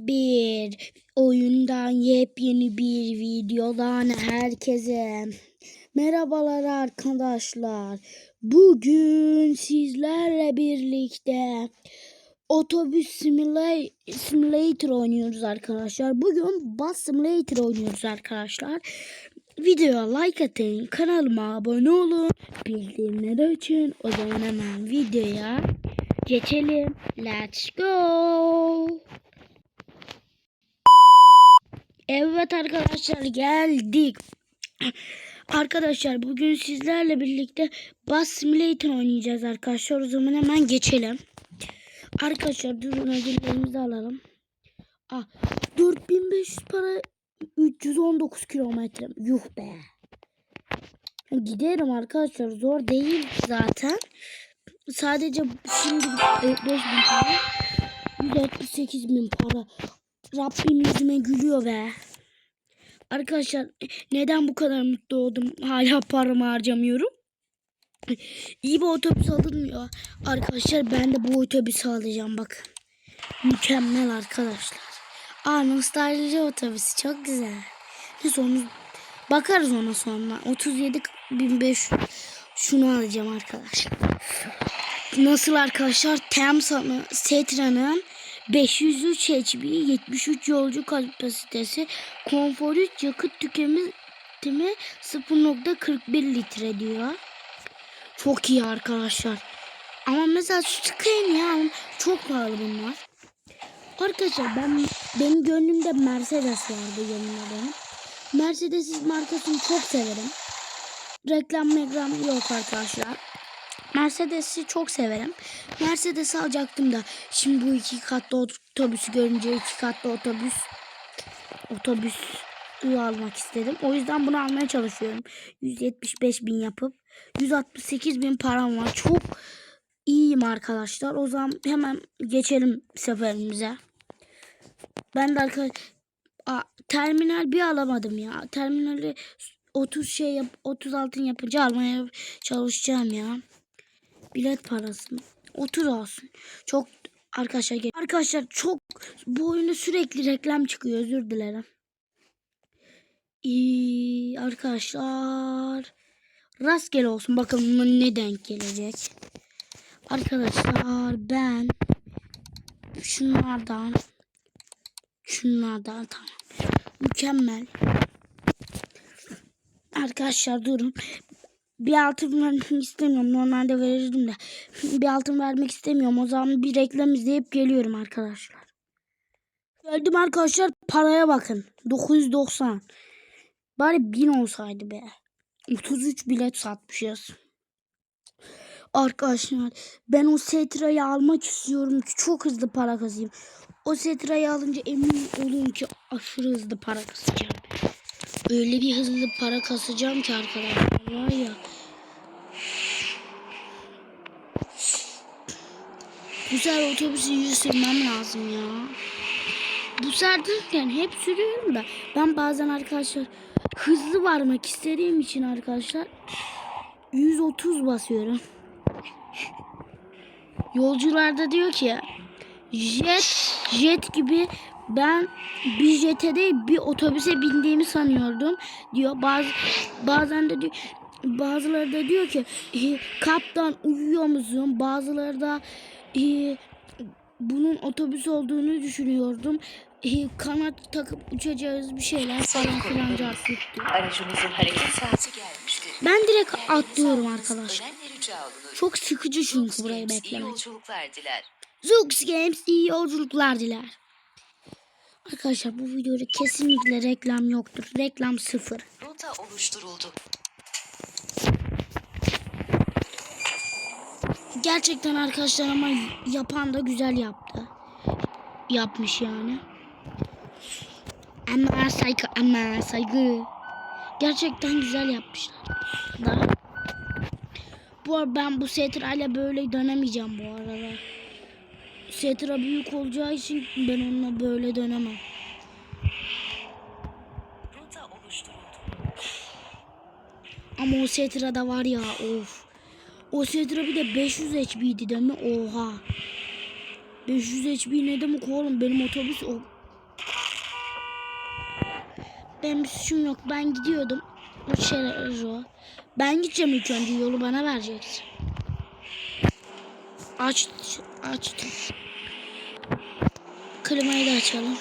Bir oyundan yepyeni bir videodan herkese merhabalar arkadaşlar. Bugün sizlerle birlikte otobüs simula- simulator oynuyoruz arkadaşlar. Bugün bus simulator oynuyoruz arkadaşlar. Videoya like atın, kanalıma abone olun, bildirimleri açın. O zaman hemen videoya geçelim. Let's go. Evet arkadaşlar geldik. Arkadaşlar bugün sizlerle birlikte Bus Simulator oynayacağız arkadaşlar. O zaman hemen geçelim. Arkadaşlar durun ödüllerimizi alalım. Ah, 4500 para 319 kilometre. Yuh be. Giderim arkadaşlar. Zor değil zaten. Sadece şimdi e, 5000 para. 168 bin para. Rabbim yüzüme gülüyor be. Arkadaşlar neden bu kadar mutlu oldum? Hala paramı harcamıyorum. İyi bir otobüs alınmıyor. Arkadaşlar ben de bu otobüsü alacağım bak. Mükemmel arkadaşlar. Aa nostalji otobüsü çok güzel. Neyse onu bakarız ona sonra. 37.500 şunu alacağım arkadaşlar. Nasıl arkadaşlar? Temsa'nın, Setra'nın 503 HP, 73 yolcu kapasitesi, konfor 3, yakıt tüketimi 0.41 litre diyor. Çok iyi arkadaşlar. Ama mesela şu Skyline ya çok pahalı bunlar. Arkadaşlar ben benim gönlümde Mercedes vardı yanımda benim. Mercedes markasını çok severim. Reklam reklam yok arkadaşlar. Mercedes'i çok severim. Mercedes alacaktım da şimdi bu iki katlı otobüsü görünce iki katlı otobüs otobüs almak istedim. O yüzden bunu almaya çalışıyorum. 175 bin yapıp 168 bin param var. Çok iyiyim arkadaşlar. O zaman hemen geçelim seferimize. Ben de arkadaşlar terminal bir alamadım ya. Terminali 30 şey yap 30 altın yapınca almaya çalışacağım ya. Bilet parası? 30 olsun. Çok arkadaşlar gel- arkadaşlar çok bu oyunda sürekli reklam çıkıyor özür dilerim. İyi arkadaşlar. Rastgele olsun bakalım ne denk gelecek. Arkadaşlar ben şunlardan şunlardan tamam. Mükemmel. Arkadaşlar durun. Bir altın vermek istemiyorum. Normalde verirdim de. Bir altın vermek istemiyorum. O zaman bir reklam izleyip geliyorum arkadaşlar. Geldim arkadaşlar. Paraya bakın. 990. Bari 1000 olsaydı be. 33 bilet satmışız. Arkadaşlar ben o Setra'yı almak istiyorum ki çok hızlı para kazayım. O Setra'yı alınca emin olun ki aşırı hızlı para kasacağım. Öyle bir hızlı para kasacağım ki arkadaşlar var ya. Bu sefer otobüsü yüzü sürmem lazım ya. Bu sefer derken hep sürüyorum da ben bazen arkadaşlar hızlı varmak istediğim için arkadaşlar 130 basıyorum. Yolcular da diyor ki jet jet gibi ben bir jete değil bir otobüse bindiğimi sanıyordum diyor. Bazı bazen de diyor bazıları da diyor ki "E, kaptan uyuyor musun? Bazıları da e, bunun otobüs olduğunu düşünüyordum. E, kanat takıp uçacağız bir şeyler falan filan diyor. Aracımızın hareket saati gelmiştir. Ben direkt atlıyorum arkadaşlar. Çok sıkıcı çünkü burayı beklemek. Zoox Games iyi yolculuklar diler. Arkadaşlar bu videoda kesinlikle reklam yoktur. Reklam sıfır. Rota oluşturuldu. Gerçekten arkadaşlar ama yapan da güzel yaptı. Yapmış yani. Ama saygı ama saygı. Gerçekten güzel yapmışlar. Da. Bu arada ben bu ile böyle dönemeyeceğim bu arada. Setra büyük olacağı için ben onunla böyle dönemem. Ama o Setra'da var ya of. O Sedra bir de 500 HP'ydi değil mi? Oha. 500 HP ne demek oğlum? Benim otobüs o. Benim suçum yok. Ben gidiyordum. O şeyler o. Ben gideceğim ilk önce. Yolu bana vereceksin. Aç, açtım. Klimayı da açalım.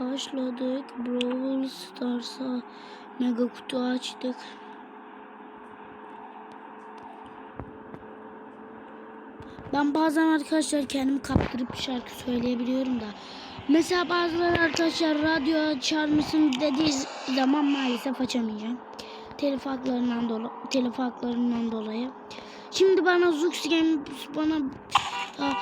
Başladık. Brawl Stars'a mega kutu açtık. Ben bazen arkadaşlar kendimi kaptırıp şarkı söyleyebiliyorum da. Mesela bazıları arkadaşlar radyo açar mısın dediği zaman maalesef açamayacağım. Telif haklarından dolayı, telif haklarından dolayı. Şimdi bana Zux Games bana a,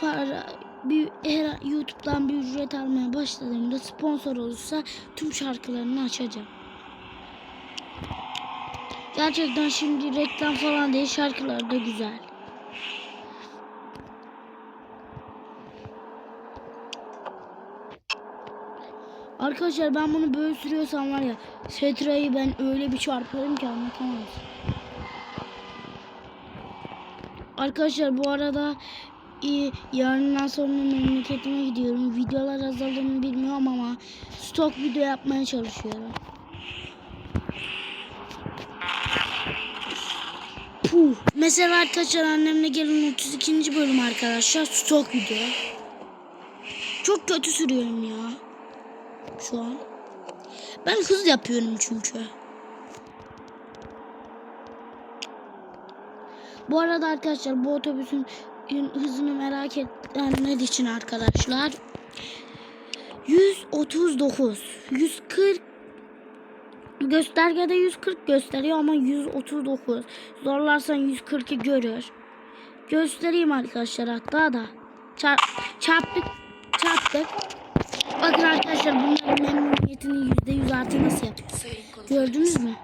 para bir her YouTube'dan bir ücret almaya başladığımda sponsor olursa tüm şarkılarını açacağım. Gerçekten şimdi reklam falan değil şarkılar da güzel. Arkadaşlar ben bunu böyle sürüyorsam var ya Setra'yı ben öyle bir çarparım ki anlatamam. Arkadaşlar bu arada e, yarından sonra memleketime gidiyorum. Videolar azalır mı bilmiyorum ama stok video yapmaya çalışıyorum. Puh. Mesela arkadaşlar annemle gelin 32. bölüm arkadaşlar stok video. Çok kötü sürüyorum ya. Şu an. Ben hız yapıyorum çünkü. Bu arada arkadaşlar bu otobüsün hızını merak edenler için arkadaşlar. 139 140 göstergede 140 gösteriyor ama 139 zorlarsan 140'ı görür. Göstereyim arkadaşlar hatta da. Çarp, çarptık çarptık. Bakın arkadaşlar bunların memnuniyetini %100 artı nasıl yapıyor. Sayın konuklarımız, gördünüz mü?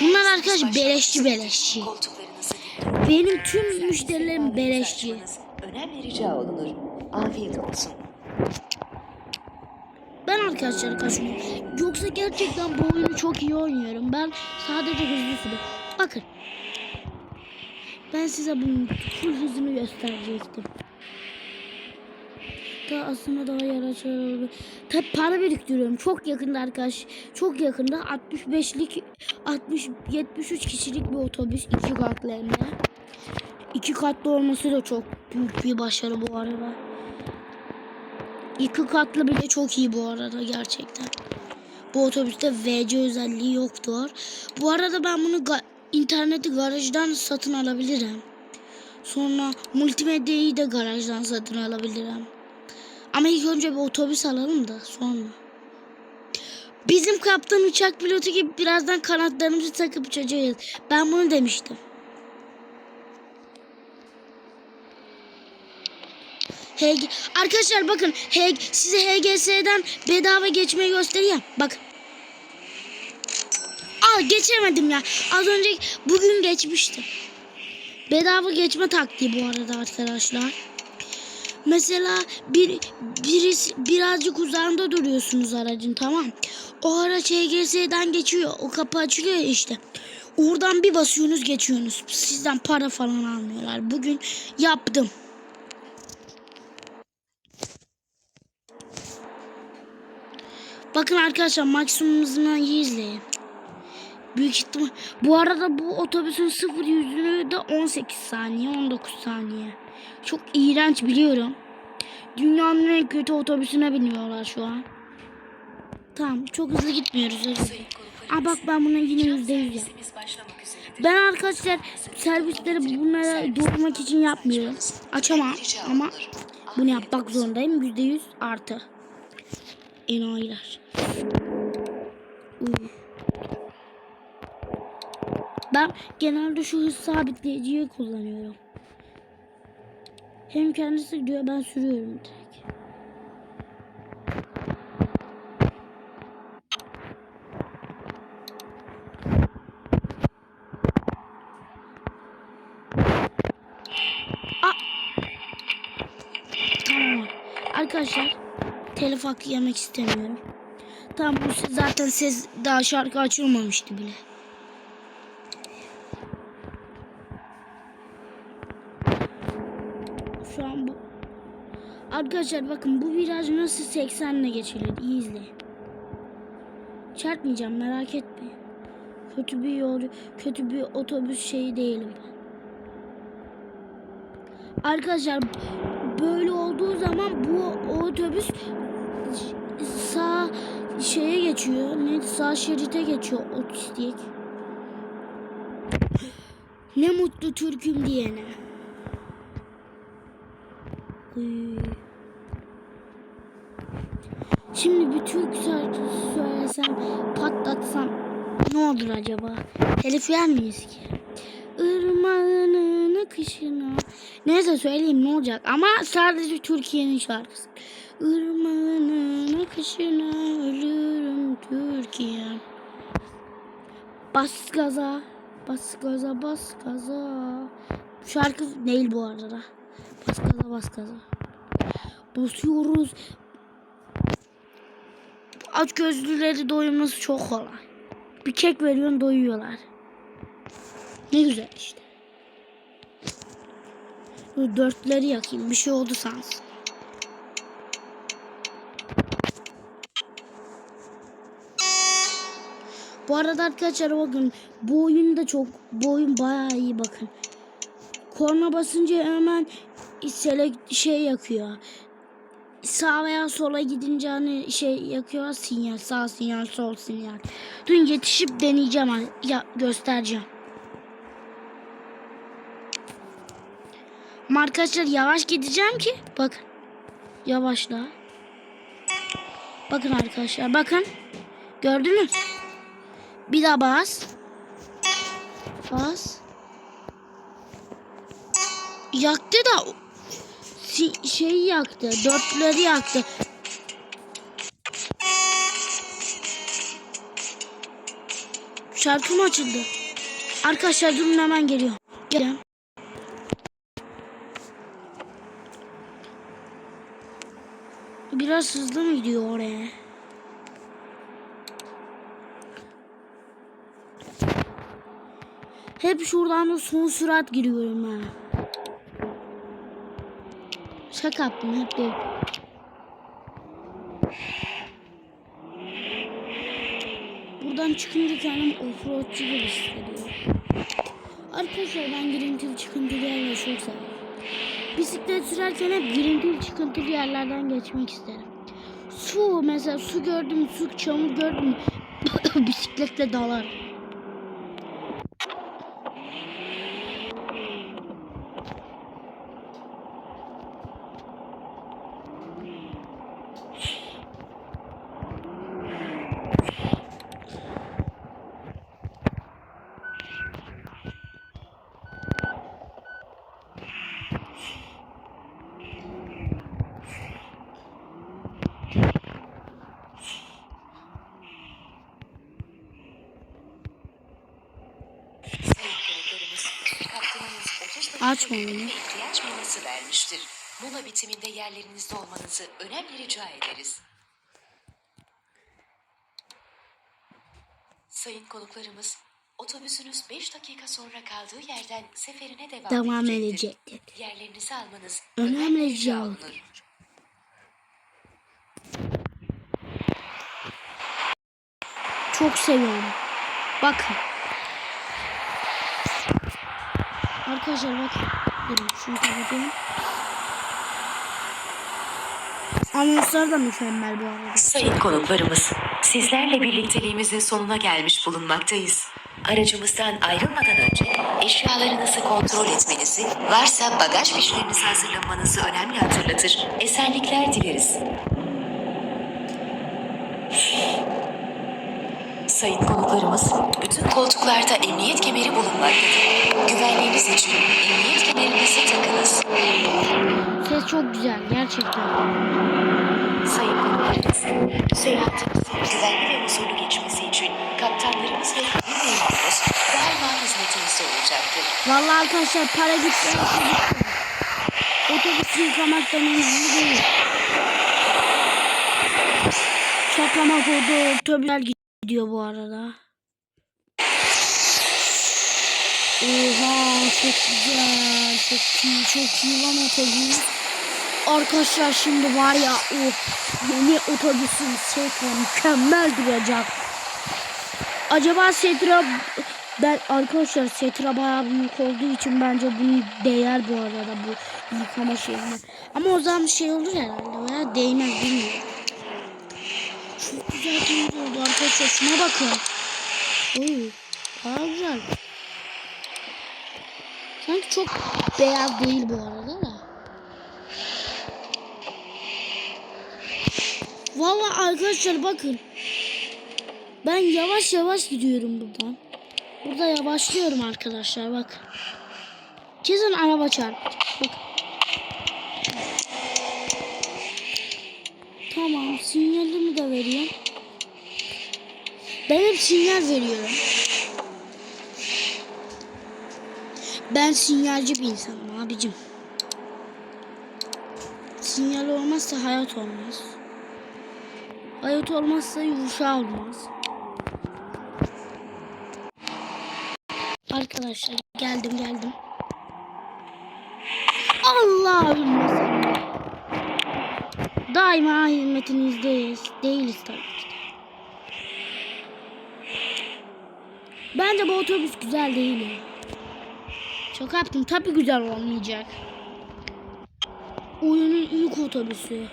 Bunlar arkadaş beleşçi beleşçi. Benim tüm müşterilerim beleşçi Önemli rica olunur. Afiyet olsun. Ben arkadaşlar kaçmıyorum. Yoksa gerçekten bu oyunu çok iyi oynuyorum. Ben sadece hızlı sürüyorum. Bakın. Ben size bunun full hızını gösterecektim. Daha aslında daha yaratıcı olabilir. Tabi para biriktiriyorum. Çok yakında arkadaş. Çok yakında 65'lik 60 73 kişilik bir otobüs iki katlı. İki katlı olması da çok büyük bir başarı bu arada. İki katlı bile çok iyi bu arada gerçekten. Bu otobüste VC özelliği yoktur. Bu arada ben bunu ga- interneti garajdan satın alabilirim. Sonra multimedyayı da garajdan satın alabilirim. Ama ilk önce bir otobüs alalım da sonra. Bizim kaptan uçak pilotu gibi birazdan kanatlarımızı takıp uçacağız. Ben bunu demiştim. HG Arkadaşlar bakın HG size HGS'den bedava geçmeyi göstereyim. Bak. Aa geçemedim ya. Az önce bugün geçmiştim. Bedava geçme taktiği bu arada arkadaşlar. Mesela bir birisi birazcık uzağında duruyorsunuz aracın tamam. O araç HGS'den geçiyor. O kapı açılıyor işte. Oradan bir basıyorsunuz geçiyorsunuz. Sizden para falan almıyorlar. Bugün yaptım. Bakın arkadaşlar maksimum hızını iyi izleyin. Büyük ihtimal. Bu arada bu otobüsün sıfır yüzünü de 18 saniye 19 saniye. Çok iğrenç biliyorum. Dünyanın en kötü otobüsüne biniyorlar şu an. Tamam çok hızlı gitmiyoruz. Sayın Aa bak ben buna yine yüzde yüz. Ben arkadaşlar servisleri bunlara durmak için yapmıyorum. Açamam ama bunu yapmak zorundayım. Yüzde yüz artı. Enayiler. Uy. Ben genelde şu hız sabitleyiciyi kullanıyorum. Hem kendisi gidiyor ben sürüyorum direkt. Tamam. Arkadaşlar telif hakkı yemek istemiyorum. Tamam bu zaten ses daha şarkı açılmamıştı bile. Arkadaşlar bakın bu viraj nasıl 80 ile geçilir. İyi izle. Çarpmayacağım merak etme. Kötü bir yol, kötü bir otobüs şeyi değilim. Arkadaşlar böyle olduğu zaman bu otobüs sağ şeye geçiyor. Ne sağ şerite geçiyor otistik. Ne mutlu Türk'üm diyene. Uy. Şimdi bir Türk şarkısı söylesem, patlatsam ne olur acaba? Telif yer miyiz ki? Irmağının akışına. Neyse söyleyeyim ne olacak ama sadece Türkiye'nin şarkısı. Irmağının akışına ölürüm Türkiye. Bas gaza, bas gaza, bas gaza. Şarkı değil bu arada. Bas gaza, bas gaza. Basıyoruz. Aç gözlüleri doyurması çok kolay. Bir kek veriyorsun doyuyorlar. Ne güzel işte. Dur, Dörtleri yakayım. Bir şey oldu sansın. Bu arada arkadaşlar bakın bu oyun da çok bu oyun bayağı iyi bakın. Korna basınca hemen select şey yakıyor. Sağ veya sola gidince hani şey yakıyor sinyal sağ sinyal sol sinyal. Dün yetişip deneyeceğim hani, ya göstereceğim. Arkadaşlar yavaş gideceğim ki bakın. Yavaşla. Bakın arkadaşlar bakın. Gördünüz? Bir daha bas. Bas. Yaktı da şeyi yaktı. Dörtleri yaktı. Şarkı mı açıldı? Arkadaşlar durun hemen geliyor. Gel. Biraz hızlı mı gidiyor oraya? Hep şuradan da son sürat giriyorum ha. Şaka yaptım hep değil. Buradan çıkınca kendim offroadçu gibi hissediyorum. Arkadaşlar ben girintili çıkıntılı yerleri çok. Bisiklet sürerken hep girintili çıkıntılı yerlerden geçmek isterim. Su mesela su gördüm, su çamur gördüm. Bisikletle dalar. Sayın konuklarımız, kaptanımız 30 dakika Açma bir bunu. ihtiyaç molası vermiştir. Mola bitiminde yerlerinizde olmanızı önemli rica ederiz. Sayın konuklarımız, otobüsünüz 5 dakika sonra kaldığı yerden seferine devam, Devam edecektir. edecektir. Yerlerinizi almanız Önemli önemli rica rica olunur. olunur. Çok seviyorum. Bakın. Arkadaşlar bakın. Durun şunu kapatıyorum. Anonslar da mükemmel bu arada. Sayın konuklarımız, sizlerle birlikteliğimizin sonuna gelmiş bulunmaktayız. Aracımızdan ayrılmadan önce eşyalarınızı kontrol etmenizi, varsa bagaj fişlerinizi hazırlamanızı önemli hatırlatır. Esenlikler dileriz. Sayın konuklarımız, bütün koltuklarda emniyet kemeri bulunmaktadır. Güvenliğiniz için emniyet kemerinizi takınız. Ses çok güzel gerçekten. Sayın konuklarımız, seyahatinizin güvenli ve huzurlu geçmesi için kaptanlarımız ve memurumuz daima hizmetinizde olacaktır. Vallahi arkadaşlar para gitse Otobüs yıkamaktan önemli değil. Şaklamak oldu. Otobüsler gidiyor bu arada. Oha çok güzel. Çok iyi. Çok iyi lan otobüs. Arkadaşlar şimdi var ya o yeni otobüsün Setra mükemmel duracak. Acaba Setra ben arkadaşlar Setra bayağı büyük olduğu için bence bunu değer bu arada bu yıkama şeyine. Ama o zaman şey olur herhalde veya değmez bilmiyorum. Güzel temiz oldu arkadaşlar şuna bakın. Oo, bayağı güzel. Sanki çok beyaz değil bu arada da. Vallahi arkadaşlar bakın. Ben yavaş yavaş gidiyorum buradan. Burada yavaşlıyorum arkadaşlar bak. Kesin araba çarptı. Bak. Tamam sinyalimi de vereyim. Ben hep sinyal veriyorum. Ben sinyalci bir insanım abicim. Sinyal olmazsa hayat olmaz. Hayat olmazsa yumuşa olmaz. Arkadaşlar geldim geldim. Allah'ım sen. Daima hizmetinizdeyiz. Değiliz tabii ki. Bence bu otobüs güzel değil. Çok yaptım. Tabii güzel olmayacak. Oyunun ilk otobüsü.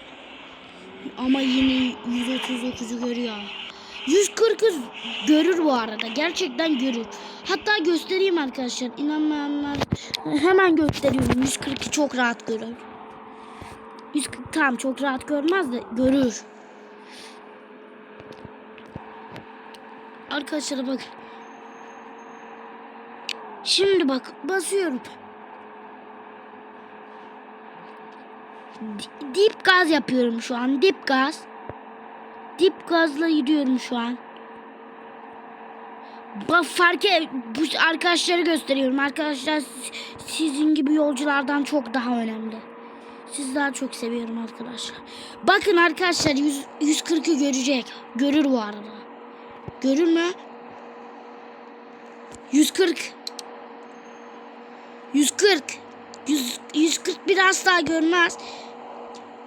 Ama yine 139'u görüyor. 140'ı görür bu arada. Gerçekten görür. Hatta göstereyim arkadaşlar. İnanmayanlar hemen gösteriyorum. 140'ı çok rahat görür. 140 tamam çok rahat görmez de görür. Arkadaşlar bak. Şimdi bak basıyorum. Di- Dip gaz yapıyorum şu an. Dip gaz. Dip gazla gidiyorum şu an. Bak fark et, bu arkadaşları gösteriyorum. Arkadaşlar siz- sizin gibi yolculardan çok daha önemli. Siz daha çok seviyorum arkadaşlar. Bakın arkadaşlar 100, 140'ı görecek. Görür bu arada. Görür mü? 140. 140. 100, 141 asla görmez.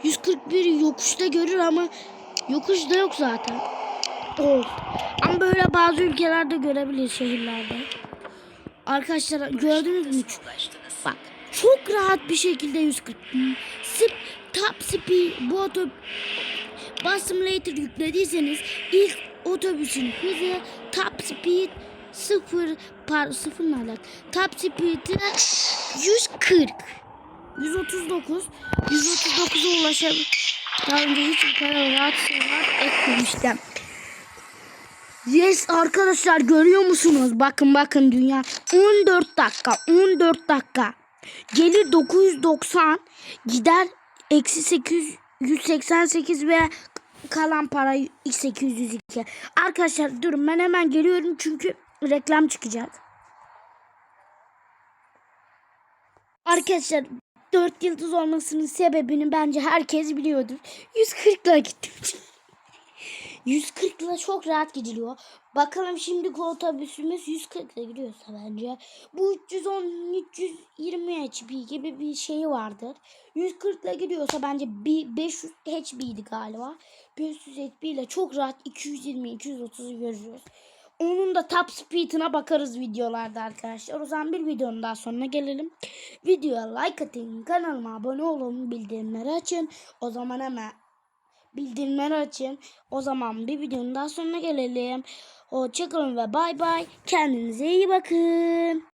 141 yokuşta görür ama yokuşta yok zaten. Oh. Ama böyle bazı ülkelerde görebilir şehirlerde. Arkadaşlar gördünüz mü? Bak çok rahat bir şekilde 140. Sip, top speed bu otobüs Bus Simulator yüklediyseniz ilk otobüsün hızı top speed 0 par 0 ne alaka? Top speed'i 140. 139 139'a ulaşabilir. Daha önce hiç bu kadar rahat seyahat etmemiştim. Yes arkadaşlar görüyor musunuz? Bakın bakın dünya 14 dakika 14 dakika. Gelir 990 gider eksi 888 ve kalan para 802. Arkadaşlar durun ben hemen geliyorum çünkü reklam çıkacak. Arkadaşlar 4 yıldız olmasının sebebini bence herkes biliyordur. 140 ile gittim. 140 ile çok rahat gidiliyor. Bakalım şimdi otobüsümüz 140 ile gidiyorsa bence. Bu 310 320 HP gibi bir şey vardır. 140 ile gidiyorsa bence bir 500 HP'ydi galiba. 500 HP ile çok rahat 220 230'u görüyoruz. Onun da top speed'ine bakarız videolarda arkadaşlar. O zaman bir videonun daha sonuna gelelim. Videoya like atın, kanalıma abone olun, bildirimleri açın. O zaman hemen bildirimleri açın. O zaman bir videonun daha sonuna gelelim. Hoşçakalın ve bay bay. Kendinize iyi bakın.